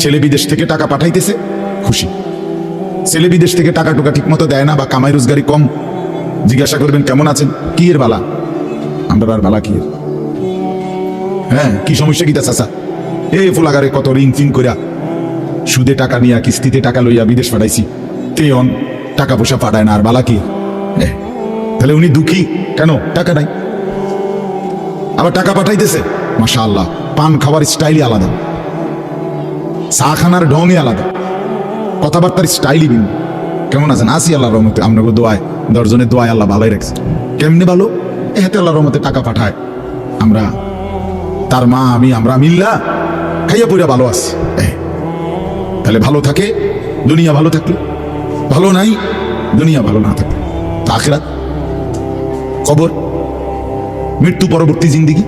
ছেলে বিদেশ থেকে টাকা পাঠাইতেছে, খুশি। ছেলে বিদেশ থেকে টাকা টুকা ঠিক মতো দেয় না বা কামাই রোজগারি কম। জিজ্ঞাসা করবেন, কেমন আছেন? কি এর বালা? আমরা আর বালা কি এর? হ্যাঁ কি সমস্যা কি চাচা? এই ফুলাগারে কত ঋণ ফিন করিয়া সুদে টাকা নিয়া, কিস্তিতে টাকা লইয়া বিদেশ পাঠাইছি। তে অন, টাকা পয়সা পাঠায় না, আর বালা কি তাহলে উনি দুঃখী? কেন? টাকা নাই। আবার টাকা পাঠাইতেছে? মাশা আল্লাহ পান খাওয়ার স্টাইলই আলাদা। চা খানার আলাদা। কথাবার্তার স্টাইলই ভিন্ন। কেমন আছেন? আসি আল্লাহ রহমতে। আপনাকে দোয়ায়, দশজনের দোয়ায় আল্লাহ ভালোই রাখছে। কেমনি ভালো? এ হাতে আল্লাহ রহমতে টাকা পাঠায়। আমরা, তার মা, আমি, আমরা মিল্লা খাইয়া পইরা ভালো আছি। তাহলে ভালো থাকে, দুনিয়া ভালো থাকল। ভালো নাই, দুনিয়া ভালো না থাকল। আখেরাত? খবর মৃত্যু পরবর্তী জিন্দিগি?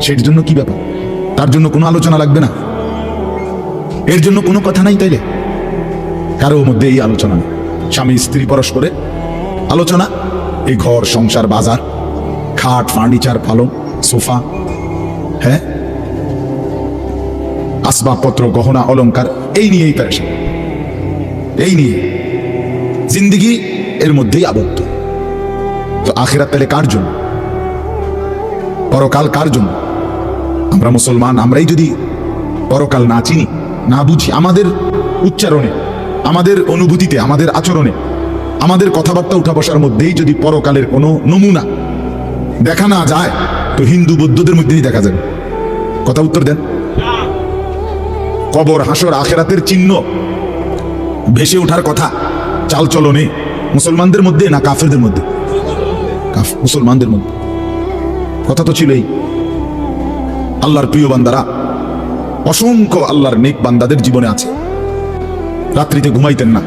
সেটার জন্য কি ব্যাপার? তার জন্য কোনো আলোচনা লাগবে না? এর জন্য কোনো কথা নাই তাইলে? কারও মধ্যে এই আলোচনা স্বামী স্ত্রী পরস্পরে। আলোচনা, এই ঘর, সংসার, বাজার, খাট, ফার্নিচার, পালং, সোফা হ্যাঁ? আসবাবপত্র, গহনা, অলংকার, এই নিয়েই প্যারেশান এই নিয়ে। জিন্দিগি এর মধ্যেই আবদ্ধ। তো আখেরাত তাহলে কার জন্য? পরকাল কার জন্য? আমরা মুসলমান, আমরাই যদি পরকাল না চিনি না বুঝি, আমাদের উচ্চারণে, আমাদের অনুভূতিতে, আমাদের আচরণে, আমাদের কথাবার্তা উঠা বসার মধ্যেই যদি পরকালের কোনো নমুনা দেখা না যায়, তো হিন্দু বৌদ্ধদের মধ্যেই দেখা যাবে। কথা উত্তর দেন। কবর, হাসর, আখেরাতের চিহ্ন ভেসে ওঠার কথা, চালচলনে, মুসলমানদের মধ্যে না কাফেরদের মধ্যে? মুসলমানদের মধ্যে। কথা তো ছিলই। আল্লাহর প্রিয় বান্দারা অসংখ্য আল্লাহর নেক বান্দাদের জীবনে আছে। রাত্রিতে ঘুমাইতেন না।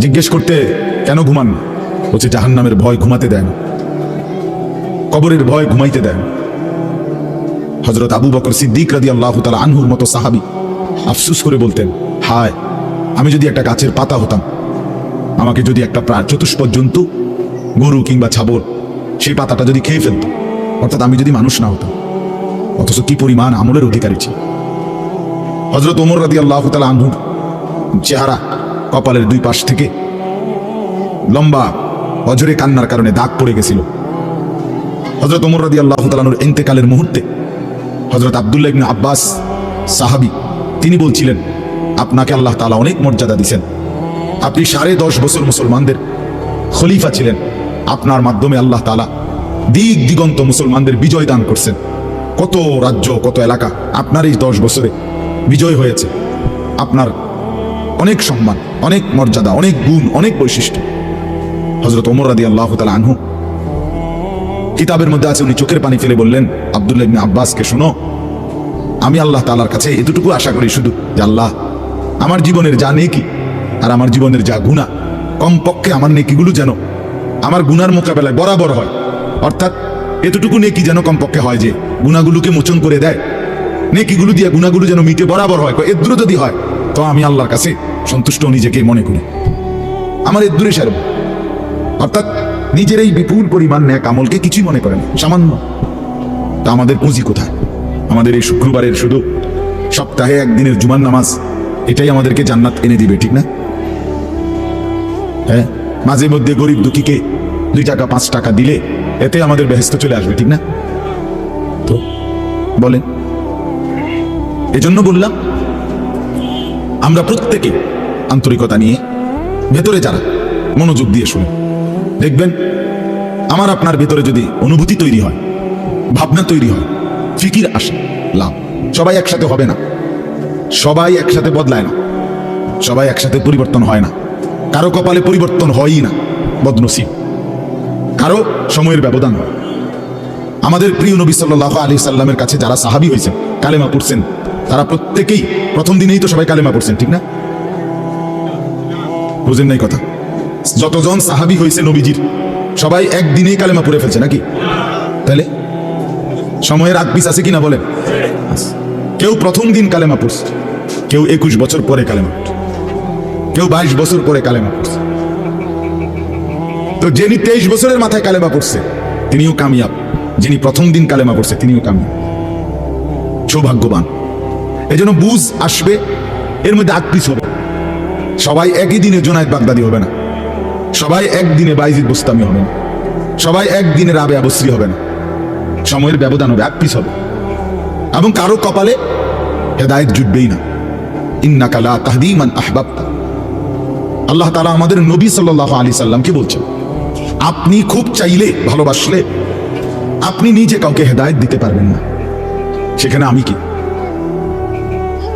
জিজ্ঞেস করতে, কেন ঘুমান? বলছে, জাহান্নামের ভয় ঘুমাতে দেন। কবরের ভয় ঘুমাইতে দেন। হজরত আবু বকর সিদ্দিক রাদি আল্লাহ তালা আনহুর মতো সাহাবি আফসুস করে বলতেন, হায়, আমি যদি একটা গাছের পাতা হতাম, আমাকে যদি একটা প্রায় চতুষ্পদ জন্তু গরু কিংবা ছাগল সেই পাতাটা যদি খেয়ে ফেলত, অর্থাৎ আমি যদি মানুষ না হতাম, অথচ কি পরিমাণ আমলের অধিকারী ছিল হজরত ওমর রাদি আল্লাহ আনহুর চেহারা কপালের দুই পাশ থেকে লম্বা অজরে কান্নার কারণে দাগ পড়ে গেছিল। হজরত ওমর রাদি আল্লাহ তালানুর এন্তেকালের মুহূর্তে হজরত আবদুল্লাহ ইবনে আব্বাস সাহাবি, তিনি বলছিলেন, আপনাকে আল্লাহ তালা অনেক মর্যাদা দিছেন। আপনি সাড়ে দশ বছর মুসলমানদের খলিফা ছিলেন। আপনার মাধ্যমে আল্লাহ তালা দিক দিগন্ত মুসলমানদের বিজয় দান করছেন। কত রাজ্য, কত এলাকা আপনার এই দশ বছরে বিজয় হয়েছে। আপনার অনেক সম্মান, অনেক মর্যাদা, অনেক গুণ, অনেক বৈশিষ্ট্য। হজরত ওমর রাদি আল্লাহ তালা আনহু কিতাবের মধ্যে আছে, উনি চোখের পানি ফেলে বললেন, আবদুল্লাহ আব্বাসকে শোনো, আমি আল্লাহ তালার কাছে এতটুকু আশা করি শুধু যে আল্লাহ আমার জীবনের যা নেকি আর আমার জীবনের যা গুণা কমপক্ষে আমার নেকিগুলো যেন আমার গুনার মোকাবেলায় বরাবর হয়। অর্থাৎ এতটুকু নেকি যেন কমপক্ষে হয় যে গুণাগুলোকে মোচন করে দেয় নেকিগুলো দিয়ে গুণাগুলো যেন মিটে বরাবর হয়। এদ্রু যদি হয়, তো আমি আল্লাহর কাছে সন্তুষ্ট নিজেকে মনে করি। আমার এদ্দুরে সারব। অর্থাৎ নিজের এই বিপুল পরিমাণ ন্যাক আমলকে কিছুই মনে করেন সামান্য। তা আমাদের পুঁজি কোথায়? আমাদের এই শুক্রবারের শুধু সপ্তাহে একদিনের জুমার নামাজ, এটাই আমাদেরকে জান্নাত এনে দিবে, ঠিক না? হ্যাঁ মাঝে মধ্যে গরিব দুঃখীকে দুই টাকা, পাঁচ টাকা দিলে এতে আমাদের বেহেস্ত চলে আসবে, ঠিক না? তো, বলেন। এজন্য বললাম, আমরা প্রত্যেকে আন্তরিকতা নিয়ে ভেতরে যারা মনোযোগ দিয়ে শুনে দেখবেন, আমার আপনার ভেতরে যদি অনুভূতি তৈরি হয়, ভাবনা তৈরি হয়, ফিকির আসে, লাভ। সবাই একসাথে হবে না। সবাই একসাথে বদলায় না। সবাই একসাথে পরিবর্তন হয় না। কারও কপালে পরিবর্তন হয়ই না, বদনসিব। কারও সময়ের ব্যবধান আমাদের প্রিয় নবী সাল্লাহ আলী সাল্লামের কাছে যারা সাহাবি হয়েছেন, কালেমা পড়ছেন তারা প্রত্যেকেই প্রথম দিনেই তো সবাই কালেমা পড়ছেন, ঠিক না? বুঝেন নাই কথা। যতজন সাহাবি হয়েছে নবীজির, সবাই একদিনেই কালেমা পড়ে ফেলছে নাকি? তাহলে? সময়ের আগ পিস আছে কিনা বলেন? কেউ প্রথম দিন কালেমা পড়ছে, কেউ একুশ বছর পরে কালেমা কেউ বাইশ বছর পরে কালেমা পড়ছে। তো যিনি তেইশ বছরের মাথায় কালেমা পড়ছে, তিনিও কামিয়াব। যিনি প্রথম দিন কালেমা পড়ছে, তিনিও কামিয়াব। সৌভাগ্যবান। এই জন্য বুঝ আসবে, এর মধ্যে আকপিস হবে। সবাই একই দিনে জোনায়দ বাগদাদি হবে না। সবাই একদিনে বাইজিদ বোস্তামি হবে না। সবাই একদিনে রাবে আবশ্রী হবে না। সময়ের ব্যবধান হবে আকপিস হবে। এবং কারও কপালে হেদায়েত জুটবেই না। ইন্নাকা লা তাহদি মান আহবাবতা। আল্লাহ তালা আমাদের নবী সাল্লাল্লাহু আলাইহি সাল্লামকে বলছেন? আপনি খুব চাইলে ভালোবাসলে আপনি নিজে কাউকে হেদায়েত দিতে পারবেন না। সেখানে আমি কি?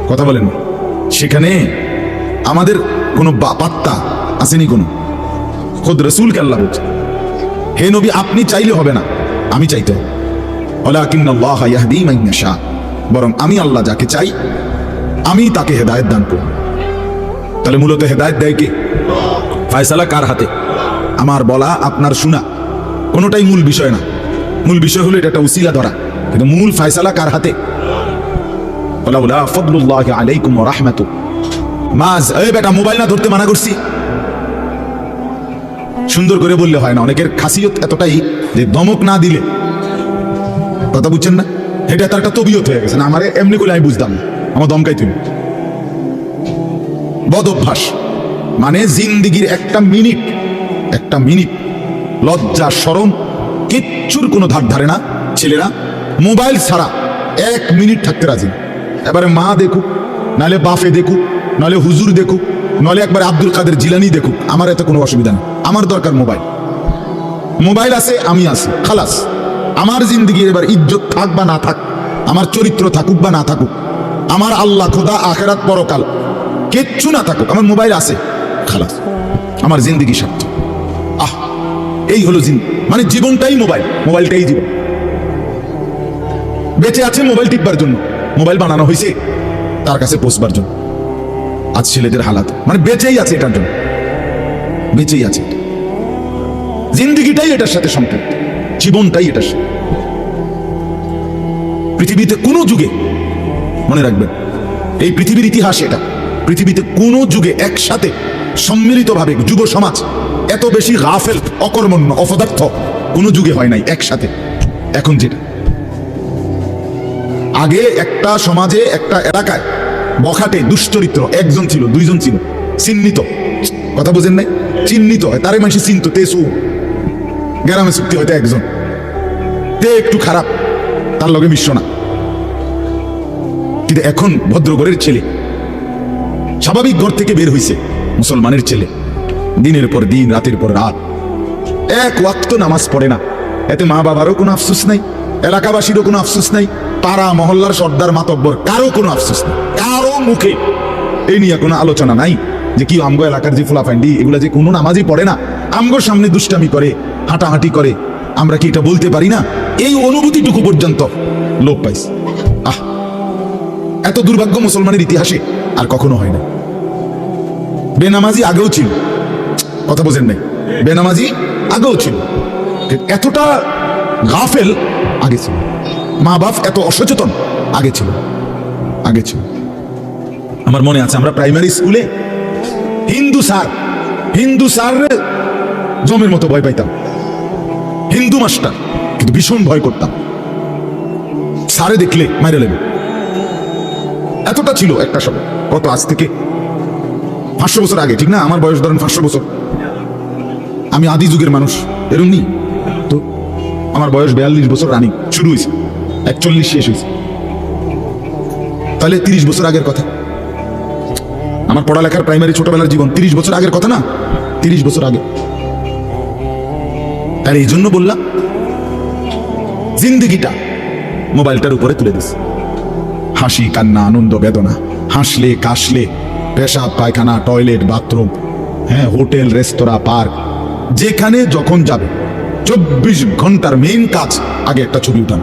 কথা বলেন। সেখানে আমাদের কোনো বা- পাত্তা আসেনি কোনো। খোদ রসুলকে আল্লাহ বলছে। হে নবী, আপনি চাইলে হবে না, আমি চাইতে ইয়াশা। বরং আমি আল্লাহ যাকে চাই, আমি তাকে হেদায়েত দান করব। তাহলে মূলত হেদায়েত দেয় কে? ফায়সালা কার হাতে? আমার বলা, আপনার শোনা, কোনোটাই মূল বিষয় না। মূল বিষয় হলো এটা একটা উসিলা ধরা। কিন্তু মূল ফায়সালা কার হাতে? মোবাইল না ধরতে মানা করছি। সুন্দর করে বললে হয় না, অনেকের খাসিয়ত এতটাই যে দমক না দিলে। কথা বুঝছেন না? এটা তার একটা তবিয়ত হয়ে গেছে না, আমারে এমনি করে আমি বুঝতাম আমার দমকাই তুমি। বদ অভ্যাস মানে জিন্দিগির একটা মিনিট একটা মিনিট, লজ্জা সরম কিচ্ছুর কোনো ধার ধারে না, ছেলেরা। মোবাইল ছাড়া এক মিনিট থাকতে রাজি না। এবারে মা দেখুক, নালে বাফে দেখুক, নালে হুজুর দেখুক, নলে একবার আব্দুল কাদের জিলানি দেখুক, আমার এত কোনো অসুবিধা নেই। আমার দরকার মোবাইল। মোবাইল আছে, আমি আছি, খালাস। আমার জিন্দগির এবার ইজ্জত থাক বা না থাক, আমার চরিত্র থাকুক বা না থাকুক, আমার আল্লাহ, খোদা, আখেরাত, পরকাল, কিচ্ছু না থাকুক, আমার মোবাইল আছে, খালাস। আমার জিন্দগি সার্থ আহ, এই হলো জিন মানে জীবনটাই মোবাইল, মোবাইলটাই জীবন। বেঁচে আছে, মোবাইল টিপবার জন্য। মোবাইল বানানো হয়েছে, তার কাছে পৌঁছবার জন্য। আজ ছেলেদের হালাত মানে বেঁচেই আছে এটার জন্য। বেঁচেই আছে। জিন্দিগিটাই এটার সাথে সম্পৃক্ত, জীবনটাই এটার সাথে। পৃথিবীতে কোনো যুগে, মনে রাখবেন, এই পৃথিবীর ইতিহাস এটা, পৃথিবীতে কোনো যুগে একসাথে সম্মিলিতভাবে যুব সমাজ এত বেশি গাফেল অকর্মণ্য, অপদার্থ কোনো যুগে হয় নাই, একসাথে। এখন যেটা। আগে একটা সমাজে, একটা এলাকায় বখাটে, দুশ্চরিত্র, একজন ছিল, দুইজন ছিল, চিহ্নিত। কথা বোঝেন নাই? চিহ্নিত হয়। তারে মানুষ চিন্ত তেসু গ্রামে চুক্তি হয়তো একজন। তে একটু খারাপ, তার লগে মিশ্র না। কিন্তু এখন ভদ্রগড়ের ছেলে। স্বাভাবিক ঘর থেকে বের হইছে মুসলমানের ছেলে। দিনের পর দিন, রাতের পর রাত। এক ওয়াক্ত নামাজ পড়ে না। এতে মা বাবারও কোনো আফসোস নাই, এলাকাবাসীরও কোনো আফসোস নাই। পাড়া মহল্লার সর্দার মাতব্বর, কারও কোনো আফসোস নেই, কারও মুখে। এই নিয়ে কোনো আলোচনা নাই যে কি আমগো এলাকার যে ফুলাফান্ডি, এগুলা যে কোনো নামাজই পড়ে না, আমগোর সামনে দুষ্টামি করে, হাঁটাহাঁটি করে, আমরা কি এটা বলতে পারি না? এই অনুভূতিটুকু পর্যন্ত লোপ পাইস আহ, এত দুর্ভাগ্য মুসলমানের ইতিহাসে আর কখনো হয় না। বেনামাজি আগেও ছিল। কথা বোঝেন নাই। বেনামাজি আগেও ছিল। এতটা গাফেল আগে ছিল। মা বাপ এত অসচেতন? আগে ছিল। আগে ছিল। আমার মনে আছে, আমরা প্রাইমারি স্কুলে হিন্দু স্যার হিন্দু স্যার জমের মতো ভয় পাইতাম। হিন্দু মাস্টার, কিন্তু ভীষণ ভয় করতাম। স্যারে দেখলে মাইরে লেবে। এতটা ছিল একটা সময়। কত আজ থেকে পাঁচশো বছর আগে, ঠিক না? আমার বয়স ধরেন পাঁচশো বছর। আমি আদি যুগের মানুষ এরম নি তো আমার বয়স বিয়াল্লিশ বছর রানিং শুরু হয়েছে। একচল্লিশ শেষ হয়েছে। তাহলে তিরিশ বছর আগের কথা। আমার পড়ালেখার প্রাইমারি ছোটবেলার জীবন, তিরিশ বছর আগের কথা না? তিরিশ বছর আগে। আর এই জন্য বললাম, জিন্দগিটা মোবাইলটার উপরে তুলে দিস। হাসি, কান্না, আনন্দ, বেদনা, হাসলে, কাশলে পেশাব পায়খানা, টয়লেট, বাথরুম হ্যাঁ হোটেল, রেস্তোরাঁ, পার্ক, যেখানে যখন যাবে, চব্বিশ ঘণ্টার মেইন কাজ, আগে একটা ছবি উঠানো।